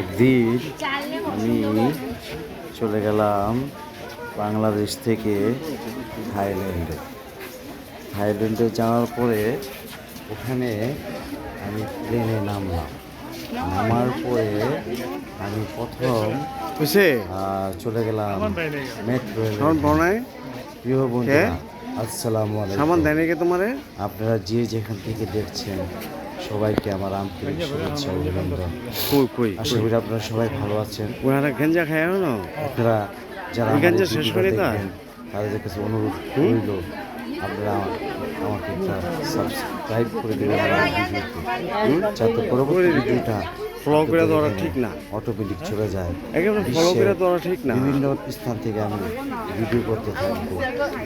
একদিন আমি চলে গেলাম বাংলাদেশ থেকে থাইল্যান্ডে। থাইল্যান্ডে যাওয়ার পরে ওখানে আমি প্লেনে নামলাম। নামার পরে আমি প্রথম চলে গেলাম মেট্রো প্রিয় আসসালামু সামান আলাইকুম আপনারা যে যেখান থেকে দেখছেন সবাইকে আমার আন্তরিক শুভেচ্ছা অভিনন্দন। কই কই আশা করি আপনারা সবাই ভালো আছেন। ওনারা গেঞ্জা খায় না আপনারা যারা এই শেষ করে তাদের কাছে অনুরোধ রইল আপনারা আমাকে সাবস্ক্রাইব করে দেবেন আমার ভিডিওতে। যাতে পরবর্তী ভিডিওটা ফলো করে দেওয়া ঠিক না। অটোমেটিক চলে যায়। একেবারে ফলো করে বিশ্বের ঠিক না। বিভিন্ন স্থান থেকে আমি ভিডিও করতে থাকব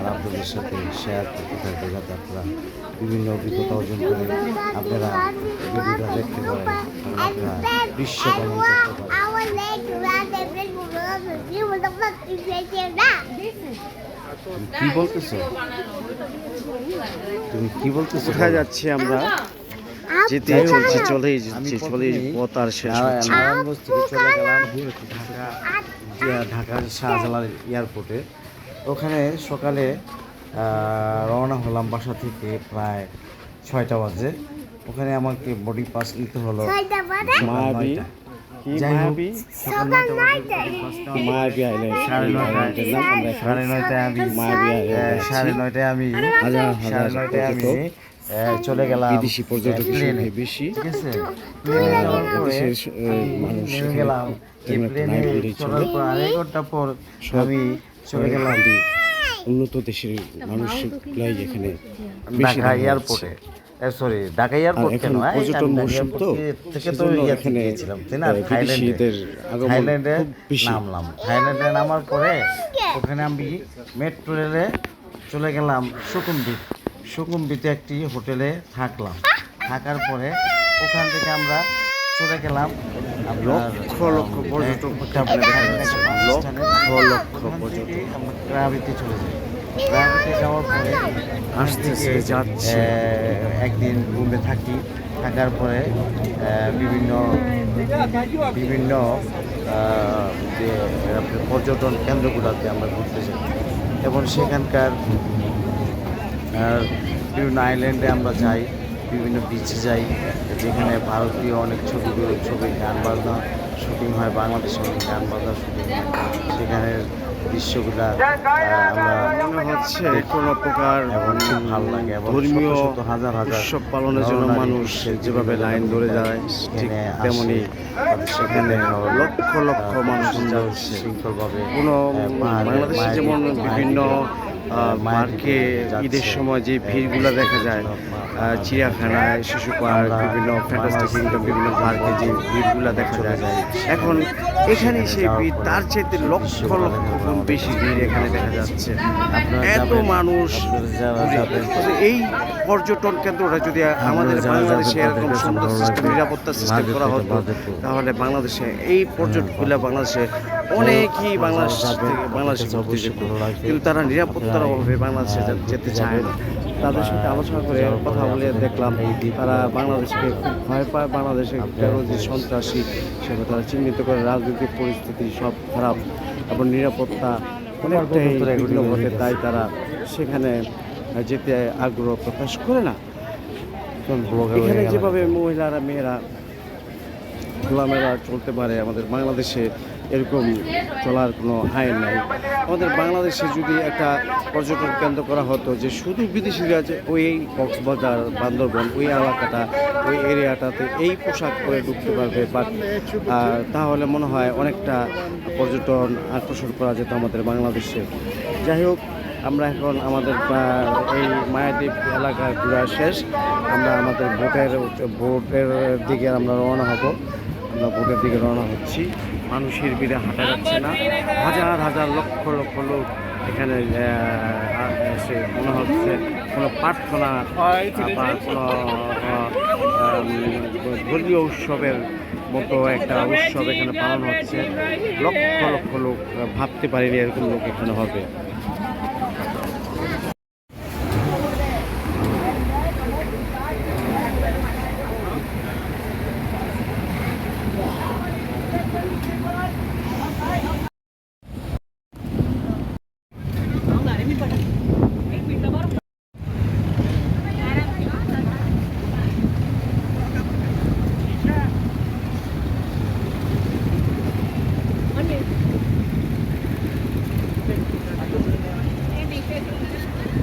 আর আপনাদের সাথে শেয়ার করতে থাকব যাতে আপনারা বিভিন্ন অভিজ্ঞতা অর্জন করে আপনারা ভিডিওটা দেখতে পারেন আপনারা বিশ্ব ভ্রমণ করতে পারেন. তুমি কি বলতেছো? তুমি কি বলতেছো? কোথায় যাচ্ছি আমরা? যেতে চলছি যাচ্ছি পথ আর শেষ হচ্ছে। চলে গেলাম ঢাকা ঢাকার শাহজালাল এয়ারপোর্টে। ওখানে সকালে রওনা হলাম বাসা থেকে প্রায় ছয়টা বাজে। ওখানে আমাকে বডি পাস নিতে হলো সাড়ে নয়টায়। সাড়ে নয়টায় আমি সাড়ে নয়টায় আমি সাড়ে নয়টায় আমি চলে গেলাম। বিদেশি পর্যটকের প্লেনে বেশি। ঠিক আছে? মানুষ গেলাম। চলার পর আড়াই ঘণ্টা পর আমি চলে গেলাম। উন্নত দেশের মানুষগুলাই এখানে বেশি ঢাকা এয়ারপোর্টে সরি ঢাকা এয়ারপোর্ট কেন পর্যটন মৌসুম তো থেকে তো এখানে গিয়েছিলাম তাই না? থাইল্যান্ডে নামলাম। থাইল্যান্ডে নামার পরে ওখানে আমি মেট্রো রেলে চলে গেলাম সুকুমদ্বীপ। সুকুমদ্বীপে একটি হোটেলে থাকলাম। থাকার পরে ওখান থেকে আমরা চলে গেলাম লক্ষ লক্ষ পর্যটক লক্ষ লক্ষ পর্যটক। থেকে চলে যাই। গ্রাভিতে যাওয়ার পরে আসতেছে, যাচ্ছে। একদিন রুমে থাকি। থাকার পরে বিভিন্ন বিভিন্ন যে পর্যটন কেন্দ্রগুলোতে আমরা ঘুরতে যাই। এবং সেখানকার বিভিন্ন আইল্যান্ডে আমরা যাই বিভিন্ন বিচে যাই যেখানে ভারতীয় অনেক ছবিগুলো ছবি গান বাজনা শুটিং হয় বাংলাদেশে অনেক গান বাজনা শুটিং হয়। সেখানে দৃশ্যগুলা মনে হচ্ছে কোনো প্রকার ভালো লাগে ধর্মীয় হাজার হাজার উৎসব পালনের জন্য মানুষ যেভাবে লাইন ধরে যায় ঠিক তেমনি সেখানে লক্ষ লক্ষ মানুষ যাচ্ছে। কোনো বাংলাদেশে যেমন বিভিন্ন যাচ্ছে। ঈদের সময় যে ভিড়গুলো দেখা যায় চিড়িয়াখানায় শিশু পার্ক বিভিন্ন ফ্যান্টাস্টিক কিংডম বিভিন্ন পার্কে যে ভিড়গুলো দেখা যায়। এখন এখানে সেই ভিড় তার চাইতে লক্ষ লক্ষ গুণ বেশি ভিড় এখানে দেখা যাচ্ছে। এত মানুষ এই পর্যটন কেন্দ্রটা যদি আমাদের বাংলাদেশে এরকম সুন্দর সিস্টেম নিরাপত্তা। সিস্টেম করা হতো। তাহলে বাংলাদেশে এই পর্যটকগুলো বাংলাদেশে অনেকই বাংলাদেশ থেকে বাংলাদেশে ঘুরতে যেত। কিন্তু তারা নিরাপত্তার অভাবে বাংলাদেশে যেতে চায় না। তাদের সাথে আলোচনা করে কথা বলে দেখলাম তারা বাংলাদেশকে খুব ভয় পায়। বাংলাদেশে যে সন্ত্রাসী সেটা তারা চিহ্নিত করে। রাজনৈতিক পরিস্থিতি সব খারাপ এবং নিরাপত্তা অনেকটাই বিঘ্ন ঘটে তাই তারা সেখানে যেতে আগ্রহ প্রকাশ করে না। এখানে যেভাবে মহিলারা মেয়েরা খোলামেলা চলতে পারে আমাদের বাংলাদেশে এরকম চলার কোনো আইন নাই। আমাদের বাংলাদেশে যদি একটা পর্যটন কেন্দ্র করা হতো যে শুধু বিদেশিরা যে ওই কক্সবাজার, বান্দরবন, ওই এলাকাটা, ওই এরিয়াটাতে এই পোশাক পরে ঢুকতে পারবে বাট তাহলে মনে হয় অনেকটা পর্যটন আকর্ষণ করা যেত আমাদের বাংলাদেশে। যাই হোক, আমরা এখন আমাদের এই মায়াদ্বীপ এলাকা ঘোরা শেষ। আমরা আমাদের ভোটের ভোটের দিকে আমরা রওনা হব। আমরা বোটের দিকে রওনা হচ্ছি। মানুষের ভিড়ে হাঁটা যাচ্ছে না। হাজার হাজার লক্ষ লক্ষ লোক এখানে এসে মনে হচ্ছে কোনো প্রার্থনা বা কোনো ধর্মীয় উৎসবের মতো একটা উৎসব এখানে পালন হচ্ছে। লক্ষ লক্ষ লোক ভাবতে পারিনি এরকম লোক এখানে হবে।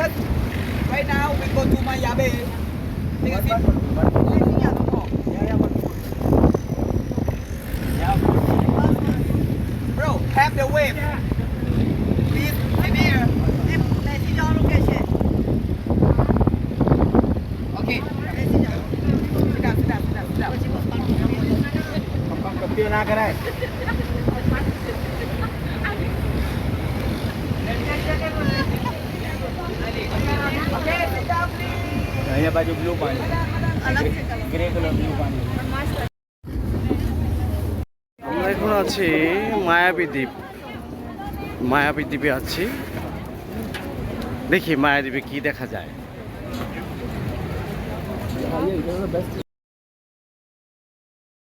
can sit first. Right now, we go to Mayabe. Take a seat. Bro, have the wave. Please, sit here. Okay. Sit down, sit down, sit down, sit down. Kepil na ka ये बाजू আমরা এখন আছি মায়াবী দ্বীপ। মায়াবী দ্বীপে আছি। দেখি মায়াদ্বীপে কি দেখা যায়।